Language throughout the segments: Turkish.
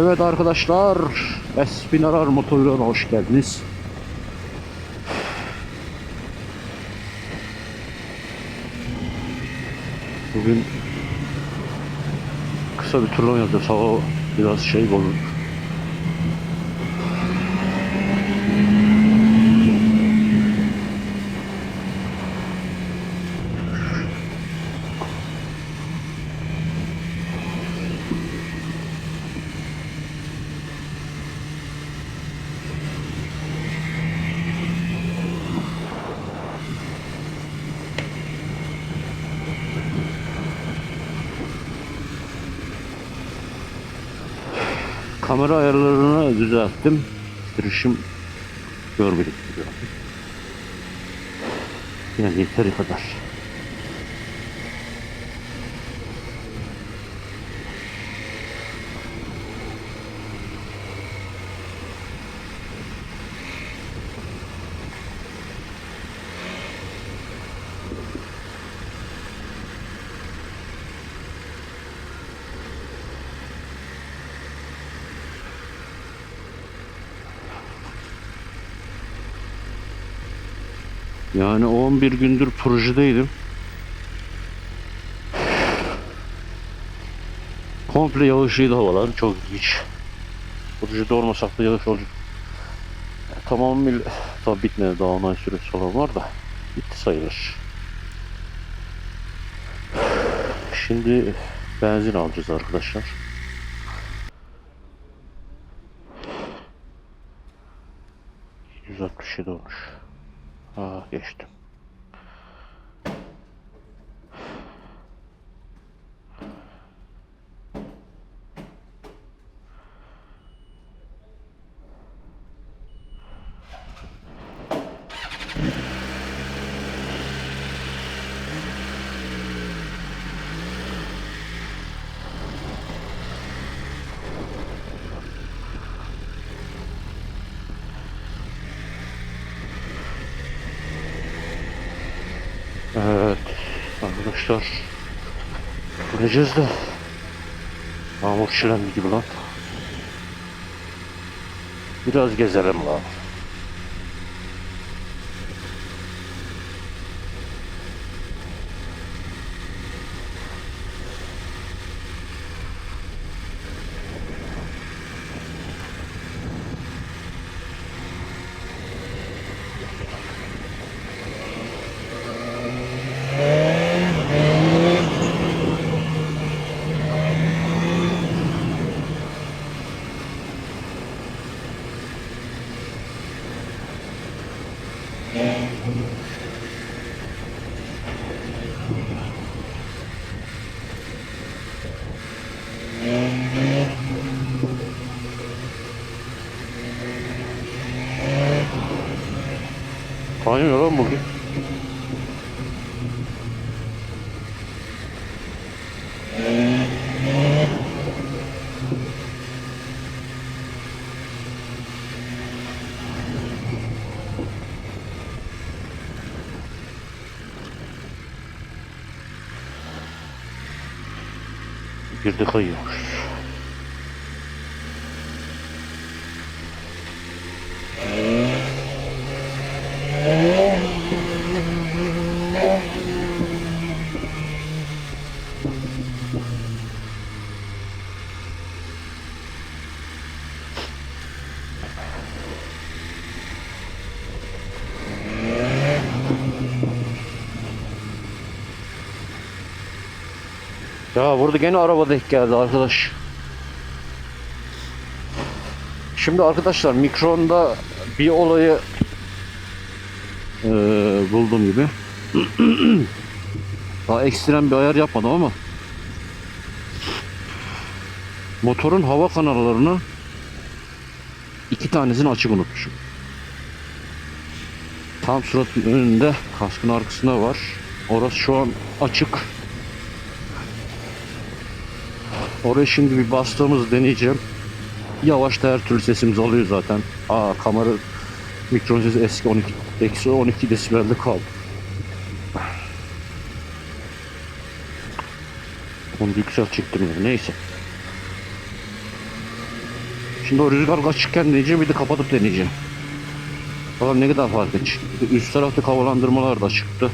Evet arkadaşlar, Espinarar Motorluğu'na hoş geldiniz. Bugün kısa bir turlama yapacağız. Hava biraz şey olur. Kamera ayarlarını düzelttim. Sürüşüm görmedik. Yani yeteri kadar. Yani 11 gündür projedeydim. Komple yağışlıydı havalar. Çok ilginç. Projede olmasak da yağış olacak. Tamamıyla tabi bitmedi daha onay süresi falan var da bitti sayılır. Şimdi benzin alacağız arkadaşlar. ...167 olmuş. Aa geçtim. Evet arkadaşlar Göreceğiz de. Yağmur çilendi gibi lan. Biraz gezelim lan Kaynıyor lan bugün Bir de kayıyormuş. Ya burada gene araba denk geldi arkadaş. Şimdi arkadaşlar mikronda bir olayı eee buldum gibi. Daha ekstrem bir ayar yapmadım ama motorun hava kanallarını iki tanesini açık unutmuşum. Tam suratın önünde kaskın arkasında var. Orası şu an açık. Oraya şimdi bir bastığımızı deneyeceğim. Yavaşta her türlü sesimiz alıyor zaten. Aa kamera mikron sesi eski 12 eksi 12 desibelde kaldı. Onu da yükselt çektim yani. Neyse. Şimdi o rüzgar açıkken deneyeceğim bir de kapatıp deneyeceğim. Bakalım ne kadar fark edecek. Üst tarafta havalandırmalar da çıktı.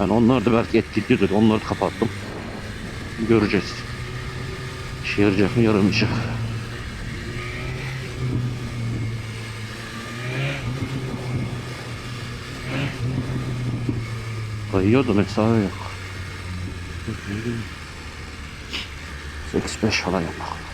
Yani onlar da belki etkiliyordur. Onları da kapattım. Göreceğiz. İşe yarayacak mı yaramayacak. Kayıyordu mesafe yok. 85 falan yapmak.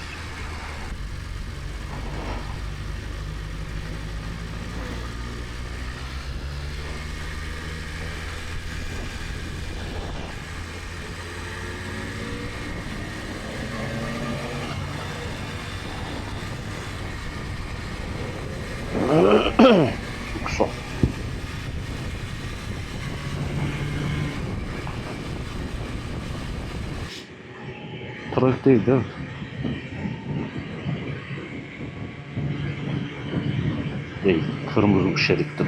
Değil değil mi? Değil. Kırmızı şeritti.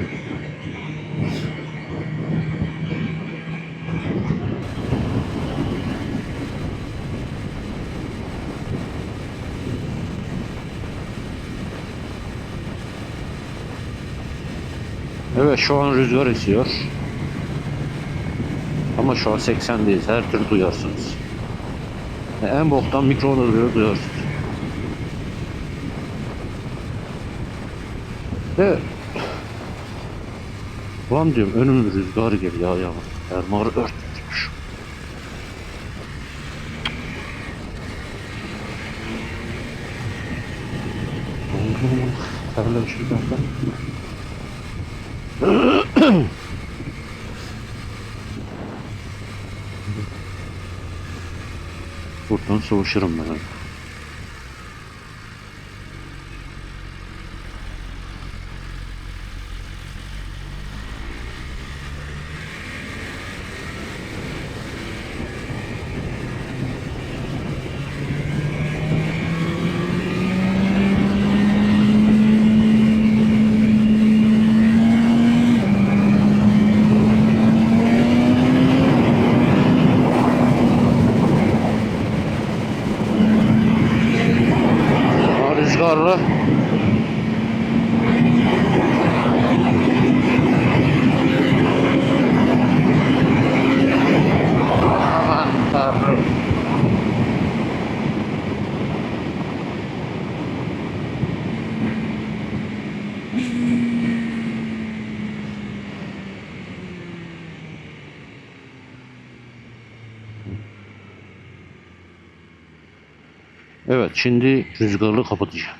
Evet şu an rüzgar esiyor. Ama şu an 80'deyiz. Her türlü duyarsınız. En boktan mikro bile duyarsınız. De Ulan diyorum önümde rüzgar geliyor ya. Fermuarı örtmüş. Terlemişim zaten. Buradan soğuşurum ben. Daha rüzgarlı. Aman Tanrım. Evet şimdi rüzgarlı kapatacağım.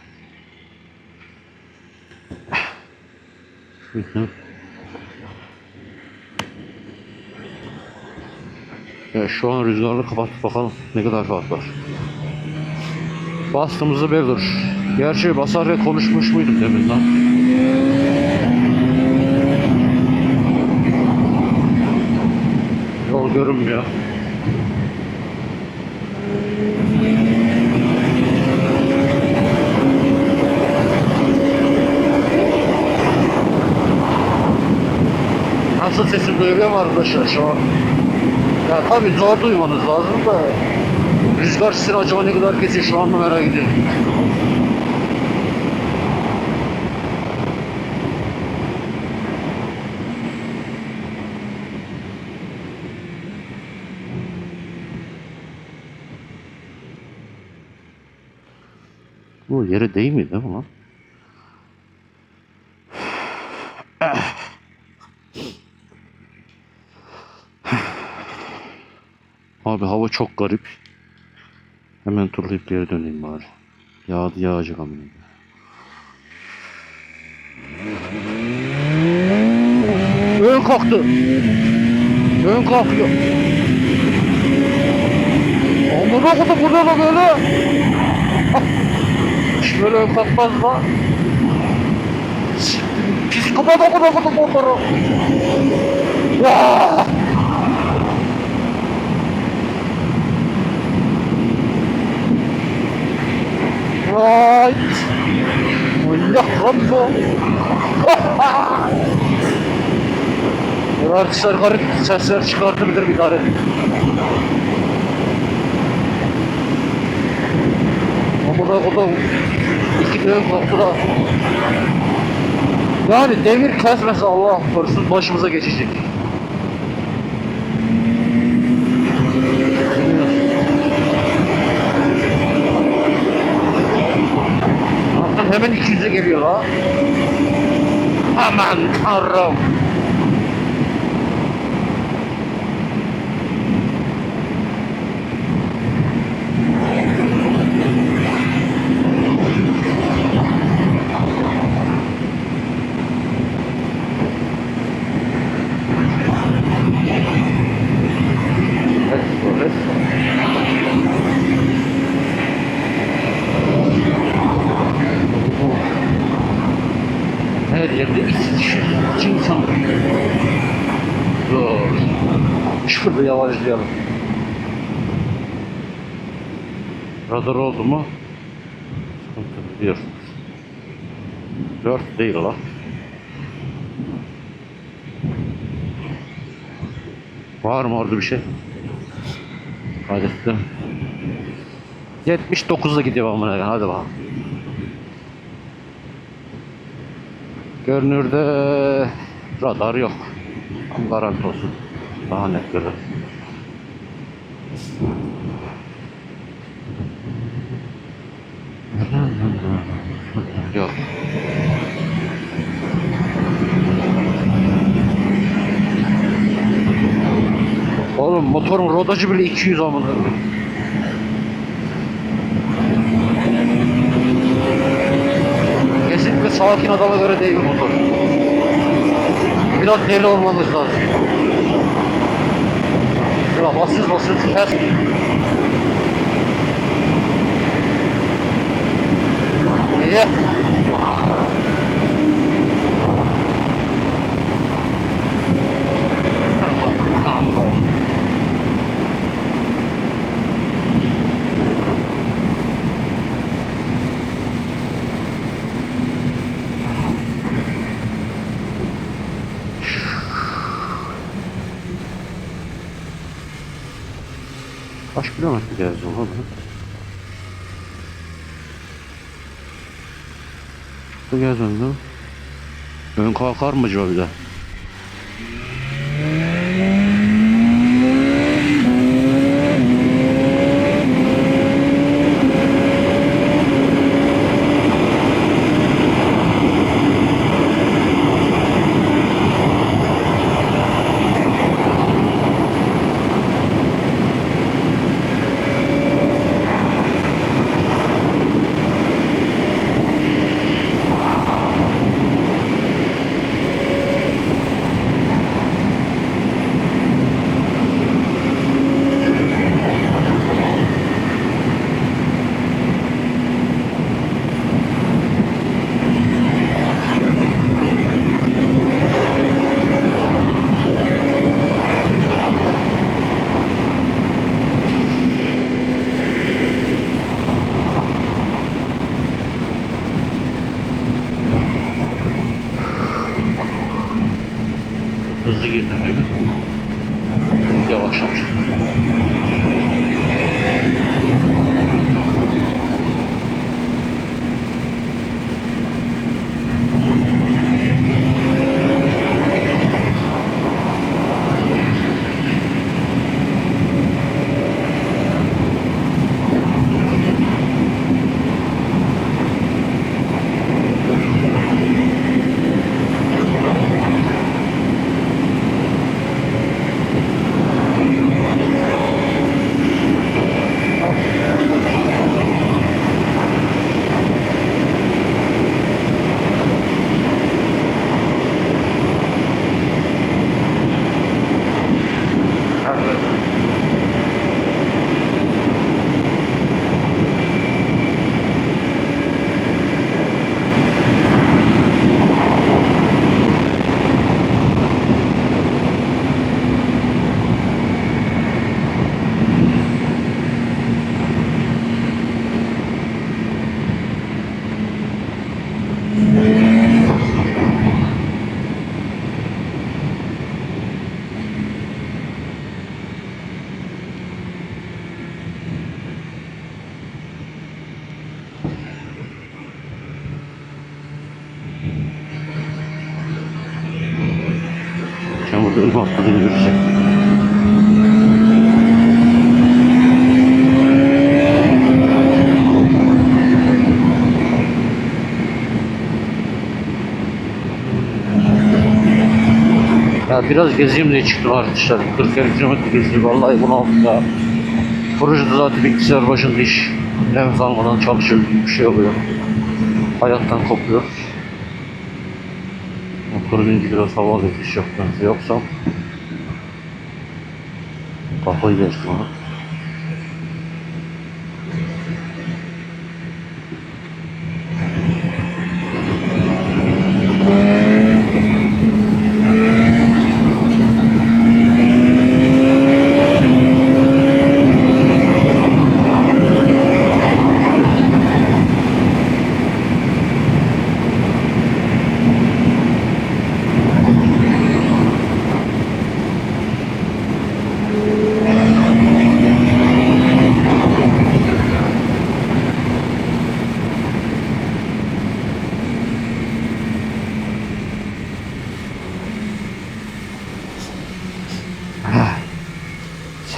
Evet, şu an rüzgarlı kapattık bakalım ne kadar fark var. Bastığımızda belli olur. Gerçi basarken konuşmuş muydum demin lan? Yol görünmüyor. Nasıl sesim duyuluyor mu arkadaşlar şu an? Ya tabii zor duymanız lazım da Rüzgar sizin acaba ne kadar kesiyor şu anda merak ediyorum. Bu yere değmiyor değil mi lan? Abi hava çok garip. Hemen turlayıp geri döneyim bari. Yağdı yağacak amına. Ön kalktı. Ön kalkıyor. Amına kodum bu ne lan böyle? Böyle ön kalkmaz lan. Psikopat amına kodum onları. Ya! Vay! Manyak lan bu. Bu Arkadaşlar garip sesler çıkartabilir bir tane. Ama da o da iki dönem koptu da. Yani devir kesmese Allah korusun başımıza geçecek. Allah'ım hemen 200'e geliyor Şurada yavaşlayalım. Radar oldu mu? Sıkıntı bir. Dört değil la. Var mı orada bir şey? Kaydettim. 79'da gidiyor amına koyayım. Hadi bakalım. Görünürde radar yok. Ama Garanti olsun. Daha net görür. Yok. Oğlum motorun rodajı bile 200 amına. Kesinlikle sakin adama göre değil motor. Biraz deli olmamız lazım. Ya basıyoruz basıyoruz ters. Niye? Kilometre gezdim oğlum? Bu gezmedim değil mi? Ön kalkar mı acaba bir de? Hızlı girdim. Yavaşlamış. Orada atladığını görecek. Ya biraz gezeyim diye çıktım arkadaşlar. 40 kilometre gezdim. Vallahi bunu aldım ya. Projede zaten bilgisayar başında iş. Nefes almadan çalışıyor bir şey oluyor. Hayattan kopuyor. Binince biraz hava alıyor. Hiç yok bence. Yoksa kafayı yersin ha.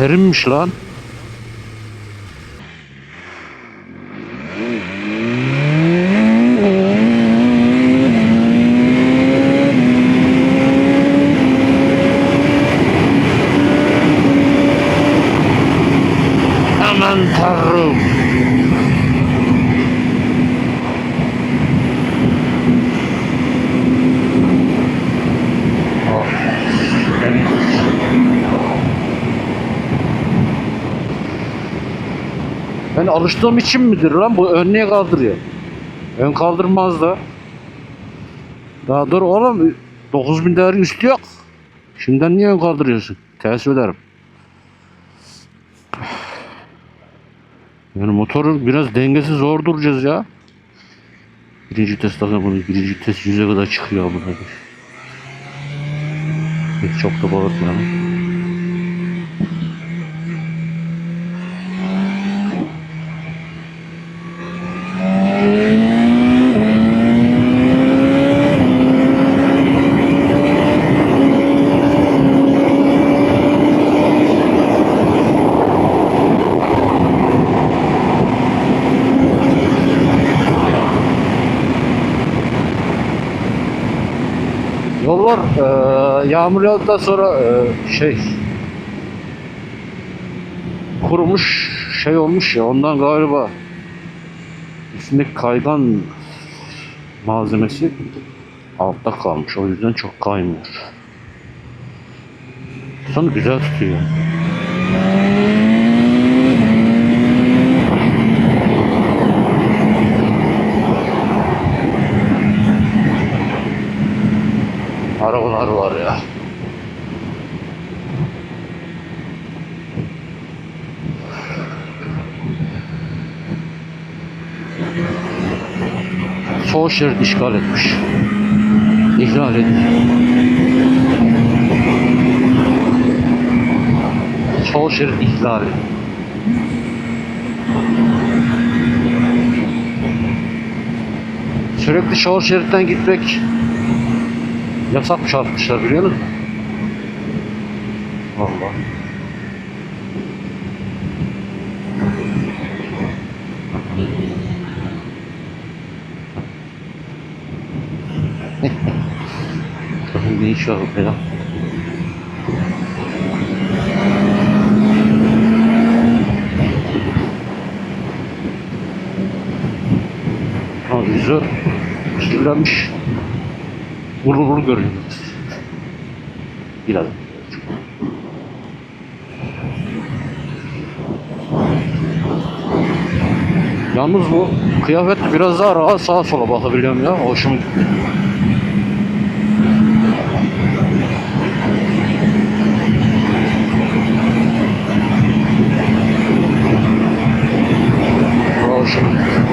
Serinmiş lan. Alıştığım için midir lan bu ön niye kaldırıyor? Ön kaldırmaz da. Daha dur oğlum 9000 değerin üstü yok. Şimdiden niye ön kaldırıyorsun? Ters ederim. Yani motoru biraz dengesi zor duracağız ya. Birinci test bunu. Birinci test yüze kadar çıkıyor bu Hiç çok da bağırtmayalım. Yollar yağdıktan sonra eee, şey kurumuş şey olmuş ya ondan galiba üstündeki kaygan malzemesi altta kalmış. O yüzden çok kaymıyor. Sonra güzel tutuyor. Arabalar var ya. Sol şerit işgal etmiş. İhlal edin. Sol şerit ihlali. Sürekli sol şeritten gitmek Yasakmış atmışlar biliyor musun? Vallahi. Burada ya? Ha vizör kirlenmiş. Vurur vurur görünüyor. Biraz. Yalnız bu kıyafet biraz daha rahat sağa sola bakabiliyorum ya. Hoşuma gitti. Hoşuma gitti.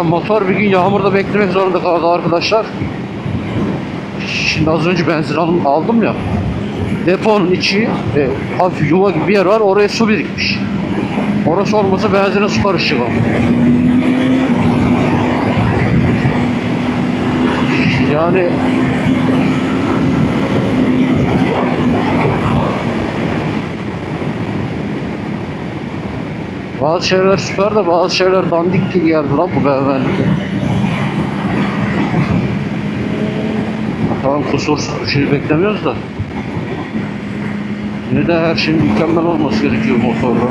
Sonra motor bir gün yağmurda beklemek zorunda kaldı arkadaşlar. Şimdi az önce benzin alım- aldım ya. Deponun içi e, hafif yuva gibi bir yer var. Oraya su birikmiş. Orası olmasa benzine su karışacak. ama. Yani bazı şeyler süper de bazı şeyler dandik gibi geldi lan bu BMW'de. Tamam kusursuz bir şey beklemiyoruz da. Yine de her şeyin mükemmel olması gerekiyor motorda.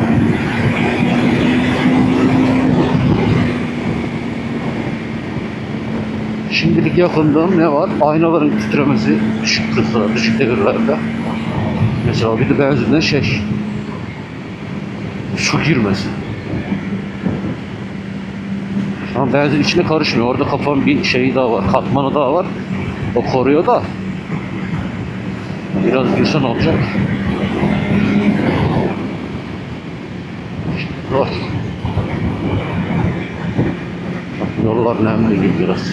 Şimdilik yakındığım ne var? Aynaların titremesi düşük hızlarda, düşük devirlerde. Mesela bir de benzinde şey, su girmesi. An benzin içine karışmıyor. Orada kafam bir şeyi daha var, katmanı daha var. O koruyor da. Biraz girsen olacak. Zor. Yollar nemli gibi biraz.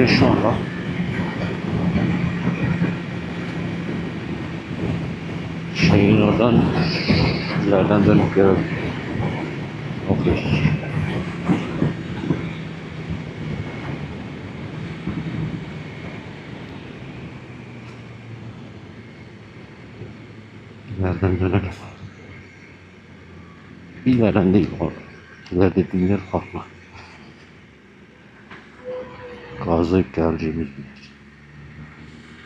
ان شاء شايلين شيران لا لندن كده أوكي إلى لندن الغرب إلى لندن الغرب Gazlayıp geleceğimiz bir.